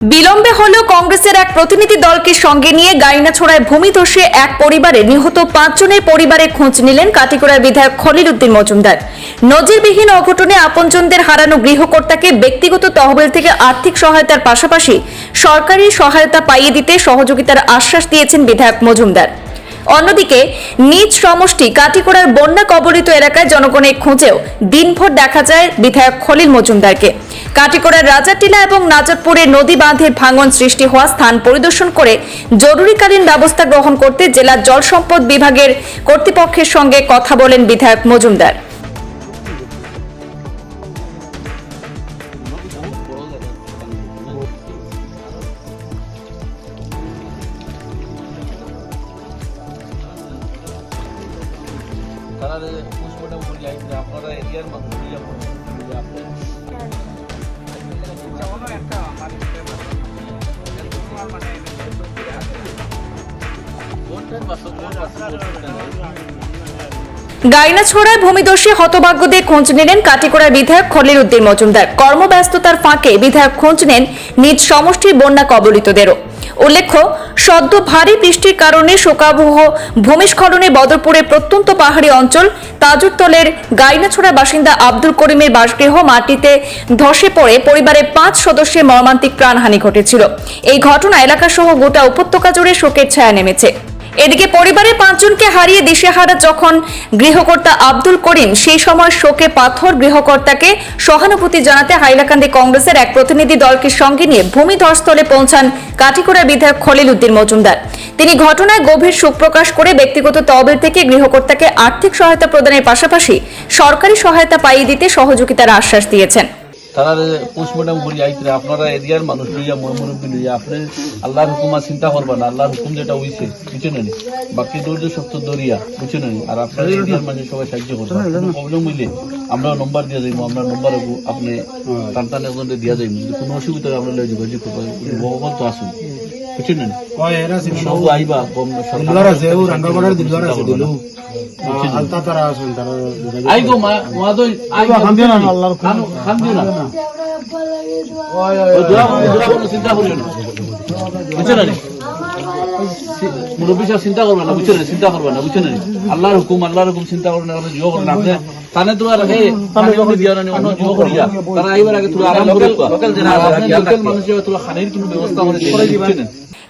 বিলম্বে হলেও কংগ্রেসের এক প্রতিনিধি দলকে সঙ্গে নিয়ে গাইনাছড়ায় ভূমিধসে এক পরিবারে নিহত পাঁচজনের পরিবারে খোঁজ নিলেন কাটিগড়ার বিধায়ক খলিল উদ্দিন মজুমদার। নজিরবিহীন অঘটনে আপনজনদের হারানো গৃহকর্তাকে ব্যক্তিগত তহবিল থেকে আর্থিক সহায়তার পাশাপাশি সরকারি সহায়তা পাইয়ে দিতে সহযোগিতার আশ্বাস দিয়েছেন বিধায়ক মজুমদার। অন্যদিকে নিজ সমষ্টি কাটিকোড়ার বন্যা কবলিত এলাকায় জনগণের খুঁজেও দিনভর দেখা যায় বিধায়ক খলিল মজুমদারকে। কাটিকোড়ার রাজাটিলা এবং নাজারপুরে নদী বাঁধের ভাঙন সৃষ্টি হওয়া স্থান পরিদর্শন করে জরুরিকালীন ব্যবস্থা গ্রহণ করতে জেলা জল সম্পদ বিভাগের কর্তৃপক্ষের সঙ্গে কথা বলেন বিধায়ক মজুমদার। গাইনাছড়ায় ভূমিদস্যী হতভাগ্যদের খোঁজ নিলেন কাটিকোড়ার বিধায়ক খলিল উদ্দিন মজুমদার। কর্মব্যস্ততার ফাঁকে বিধায়ক খোঁজ নেন নিজ সমষ্টির বন্যা কবলিতদেরও। উল্লেখ্য, সদ্য ভারী বৃষ্টির কারণে শোকাবহ ভূমিস্খলনে বদরপুরের প্রত্যন্ত পাহাড়ি অঞ্চল তাজুরতলের গাইনাছোড়া বাসিন্দা আব্দুল করিমের বাসগৃহ মাটিতে ধসে পড়ে পরিবারের পাঁচ সদস্যের মর্মান্তিক প্রাণহানি ঘটেছিল। এই ঘটনা এলাকাসহ গোটা উপত্যকা জুড়ে শোকের ছায়া নেমেছে। এদিকে পরিবারের পাঁচজনকে হারিয়ে দিশেহারা যখন গৃহকর্তা আব্দুল করিম সেই সময় শোকে পাথর গৃহকর্তাকে সহানুভূতি জানাতে হাইলাকান্দি কংগ্রেসের এক প্রতিনিধি দলকে সঙ্গে নিয়ে ভূমিধরস্থলে পৌঁছান কাঠিকোড়া বিধায়ক খলিল উদ্দিন মজুমদার। তিনি ঘটনায় গভীর শোক প্রকাশ করে ব্যক্তিগত তহবিল থেকে গৃহকর্তাকে আর্থিক সহায়তা প্রদানের পাশাপাশি সরকারি সহায়তা পাইয়ে দিতে সহযোগিতার আশ্বাস দিয়েছেন। তারা পোস্টমর্টম করি আইতে আপনারা এরিয়ার মানুষ লইয়া মুরব্বী লইয়া আপনি আল্লাহর হুকুমা চিন্তা করবেন না আল্লাহর হুকুম যেটা হইছে বুঝছেন নি বাকি ধৈর্য শক্ত দরিয়া বুঝছেন নি আর আপনারা এরিয়ার মানুষ সবাই সাহায্য করবেন প্রবলেম হইলে আমরা নম্বর দিয়ে যাইব আপনার নম্বর আপনি টান টান একজন দিয়া যাইব কোনো অসুবিধা আপনার আমরা লই যোগাযোগ করব। ভগবান তো আসুন বুঝছেন সব আইবা কম দিলদার আছে ও রান্নাঘরের দিলদার আছে দিলু আলতা তারা আছেন তারা আই গো মা মা দই আই গো খান দিও না? আল্লাহর খান খান। দিও না? ও দোয়া দোয়া চিন্তা করিও না? বুঝছ না? রে? মুরব্বী সাহেব চিন্তা করবেন না বুঝছেন না? চিন্তা করবেন না বুঝছেন? আল্লাহর হুকুম আল্লাহর হুকুম চিন্তা করবেন না জিও করেন আপনি তানে তো আর হে পানি দিয়া না অন্য জিও করি যা তারা আইবার আগে তোরা আরাম করে লোকাল যারা লোকাল মানুষ তোরা খানির কোনো ব্যবস্থা করে দিবেন।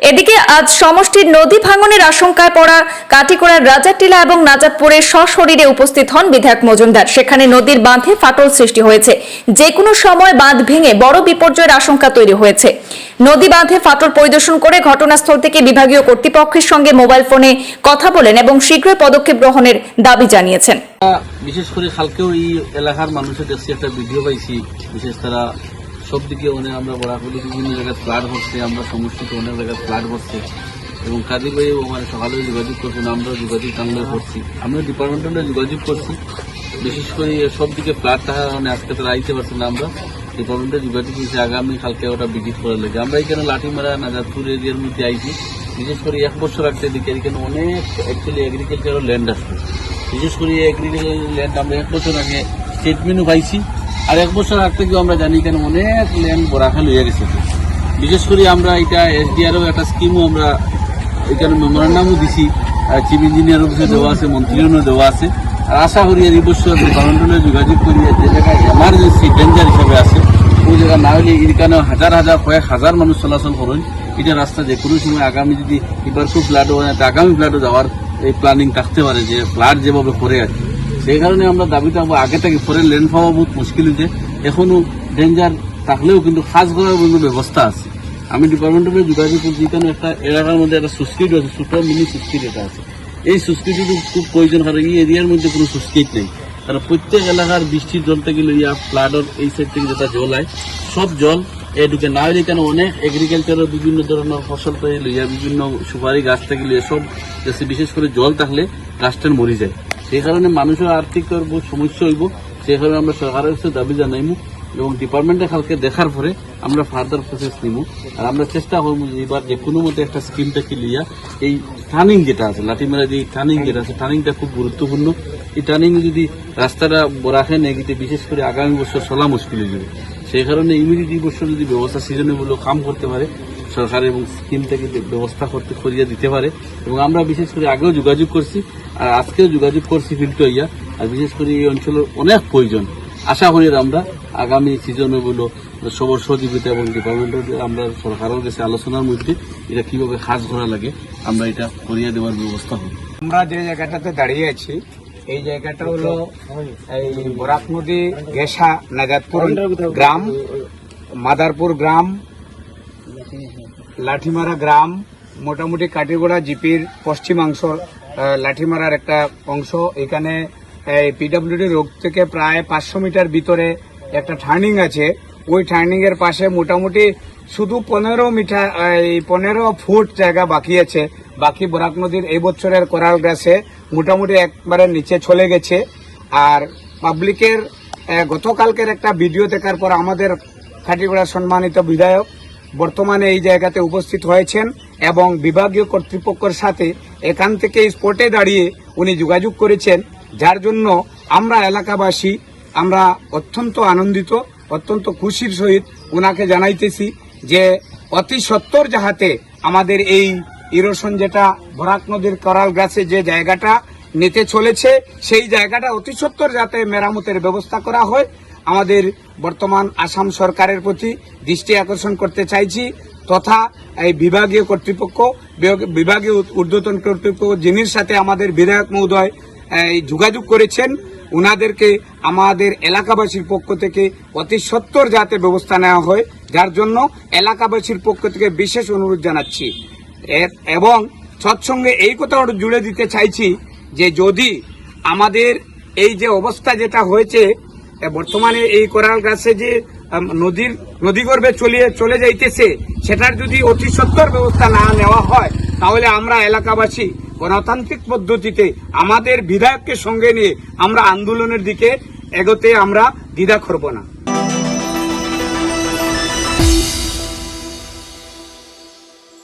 এদিকে আজ সমষ্টির নদী ভাঙনের আশঙ্কায় পড়া কাটিকোড়ার রাজাটিলা এবং নাজাদপুরে সশরীরে উপস্থিত হন বিধায়ক মজুমদার। সেখানে নদীর বাঁধে ফাটল সৃষ্টি হয়েছে। যে কোনো সময় বাঁধ ভেঙে বড় বিপর্যয়ের আশঙ্কা তৈরি হয়েছে। নদী বাঁধে ফাটল পরিদর্শন করে ঘটনাস্থল থেকে বিভাগীয় কর্তৃপক্ষের সঙ্গে মোবাইল ফোনে কথা বলেন এবং শীঘ্রই পদক্ষেপ গ্রহণের দাবি জানিয়েছেন। বিশেষ করে কালকেও এই এলাকার মানুষের দেখছি একটা ভিডিও পাইছি, বিশেষ তারা সব দিকে অনেক আমরা বরাকলি বিভিন্ন জায়গায় ফ্লাড হচ্ছে, আমরা সমষ্টিতে অনেক জায়গায় ফ্লাড হচ্ছে। এবং কাজী ভাই আমার সকালে যোগাযোগ করছেন আমরা যোগাযোগ টানলে করছি। আমরা ডিপার্টমেন্টে যোগাযোগ করছি। বিশেষ করে সব দিকে ফ্লাড থাকার কারণে আজকে তারা আইতে পারছে না আমরা। ডিপার্টমেন্টে যোগাযোগ করছি আগামী কালকে ওটা ভিজিট করার লেগে। আমরা এখানে লাঠিমারা, নাজারপুর এরিয়ার মধ্যে আইছি। বিশেষ করে এক বছর আগে দিকে এখানে অনেক অ্যাকচুয়ালি এগ্রিকালচারাল ল্যান্ড আসছে। বিশেষ করে এগ্রিকালচার ল্যান্ড আমরা এক বছর আগে স্টেটমেন্টও পাইছি। আর এক বছর আগ থেকেও আমরা জানি কেন অনেক ল্যান্ড বরাখাল হয়ে গেছে। বিশেষ করে আমরা এটা এসডিআরও একটা স্কিমও আমরা এখানে মেমোরান্ডামও দিছি চিফ ইঞ্জিনিয়ার অফিসে দেওয়া আছে মন্ত্রীও দেওয়া আছে। আর আশা করি এই বছর ডিপার্টমেন্টে যোগাযোগ করি যে জায়গায় এমার্জেন্সি ডেঞ্জার হিসাবে আছে, ওই জায়গা না হলে এখানে হাজার হাজার, কয়েক হাজার মানুষ চলাচল করেন। এটা রাস্তা যে কোনো সময় আগামী যদি এবার খুব ফ্ল্যাটও হয়, আগামী ফ্ল্যাটও যাওয়ার এই প্ল্যানিং থাকতে পারে যে ফ্ল্যাট যেভাবে করে আছে সেই কারণে আমরা দাবি থাকব, আগে থেকে পরে লেন পাওয়া বহুত মুশকিল হয়েছে। এখনও ডেঞ্জার থাকলেও কিন্তু সাজ করার কিন্তু ব্যবস্থা আছে। আমি ডিপার্টমেন্টের যোগাযোগ করছি কারণ একটা এলাকার মধ্যে একটা সুস্কিট আছে ছোট মিনি সুস্কিট এটা আছে। এই সুস্কিটির খুব প্রয়োজন, কারণ এই এরিয়ার মধ্যে কোনো সুস্কিট নেই। কারণ প্রত্যেক এলাকার বৃষ্টির জল থেকে লইয়া ফ্লাডর এই সাইড থেকে যেটা জল হয় সব জল এদিকে না হলে কেন অনেক এগ্রিকালচারের বিভিন্ন ধরনের ফসল থেকে লইয়া বিভিন্ন সুপারি গাছ থেকে লইয়া সব, বিশেষ করে জল থাকলে গাছটার মরি যায়। সেই কারণে মানুষের আর্থিক সমস্যা হইব সেই কারণে আমরা সরকারের কাছে দাবি জানাইমু এবং ডিপার্টমেন্টে কালকে দেখার পরে আমরা ফার্দার প্রসেস নিব আর আমরা চেষ্টা করব যে এবার যে কোনো মতে একটা স্কিমটাকে লিয়া, এই টার্নিং যেটা আছে, লাঠিমেরা যে টার্নিং যেটা আছে টার্নিংটা খুব গুরুত্বপূর্ণ। এই টার্নিং যদি রাস্তাটা বরাখে নেগিতে বিশেষ করে আগামী বছর চলা মুশকিল হয়ে যাবে সেই কারণে ইমিডিয়েট বছর যদি ব্যবস্থা সিজনেবল কাম করতে পারে সরকার এবং স্কিম থেকে ব্যবস্থা করতে করিয়া দিতে পারে। এবং আমরা বিশেষ করে আগেও যোগাযোগ করছি, আর আজকেও যোগাযোগ করছি ফিল্টো ইয়া আর বিশেষ করে এই অঞ্চলের অনেক প্রয়োজন। আশা করি আমরা আগামী সিজনেগুলো সবর সহযোগিতা এবং ডিপার্টমেন্টের আমরা সরকারের কাছে আলোচনার মধ্যে এটা কীভাবে কাজ করা লাগে, আমরা এটা করিয়া দেওয়ার ব্যবস্থা হবে আমরা যে জায়গাটাতে দাঁড়িয়ে আছি, এই জায়গাটা হলো এই বরাক নদী গেসা নাজাদপুর গ্রাম, মাদারপুর গ্রাম লাঠিমারা গ্রাম, মোটামুটি কাটিগোড়া জিপির পশ্চিমাংশ লাঠিমারার একটা অংশ। এখানে পিডব্লিউডি রোড থেকে প্রায় পাঁচশো মিটার ভিতরে একটা টার্নিং আছে। ওই টার্নিং এর পাশে মোটামুটি শুধু পনেরো মিটার এই পনেরো ফুট জায়গা বাকি আছে। বাকি বরাক নদীর এই বছরের কোরাল গাছে মোটামুটি একবারে নিচে চলে গেছে। আর পাবলিকের গতকালকের একটা ভিডিও দেখার পর আমাদের খাটিগড়া সম্মানিত বিধায়ক বর্তমানে এই জায়গাতে উপস্থিত হয়েছেন এবং বিভাগীয় কর্তৃপক্ষের সাথে এখান থেকে স্পটে দাঁড়িয়ে উনি যোগাযোগ করেছেন, যার জন্য আমরা এলাকাবাসী, আমরা অত্যন্ত আনন্দিত, অত্যন্ত খুশির সহিত ওনাকে জানাইতেছি যে অতি সত্তর যাহাতে আমাদের এই ইরোশন যেটা বরাক নদীর করাল গাছে যে জায়গাটা নিতে চলেছে, সেই জায়গাটা অতি সত্তর যাতে মেরামতের ব্যবস্থা করা হয়। আমাদের বর্তমান আসাম সরকারের প্রতি দৃষ্টি আকর্ষণ করতে চাইছি, তথা এই বিভাগীয় কর্তৃপক্ষ, বিভাগ- বিভাগীয় ঊর্ধ্বতন কর্তৃপক্ষ যিনির সাথে আমাদের বিধায়ক মহোদয় যোগাযোগ করেছেন, উনাদেরকে আমাদের এলাকাবাসীর পক্ষ থেকে অতি সত্তর যাতে ব্যবস্থা নেওয়া হয়, যার জন্য এলাকাবাসীর পক্ষ থেকে বিশেষ অনুরোধ জানাচ্ছি। এবং সৎসঙ্গে এই কথাও জুড়ে দিতে চাইছি যে যদি আমাদের এই যে অবস্থা যেটা হয়েছে বর্তমানে এই কোরাল গাছে যে নদীর, নদী নদীগর্ভে চলিয়ে, চলে যাইতেছে, সেটার যদি অতি সত্তর ব্যবস্থা না নেওয়া হয়, তাহলে আমরা এলাকাবাসী গণতান্ত্রিক পদ্ধতিতে আমাদের বিধায়ককে সঙ্গে নিয়ে আমরা আন্দোলনের দিকে এগোতে আমরা দ্বিধা করব না।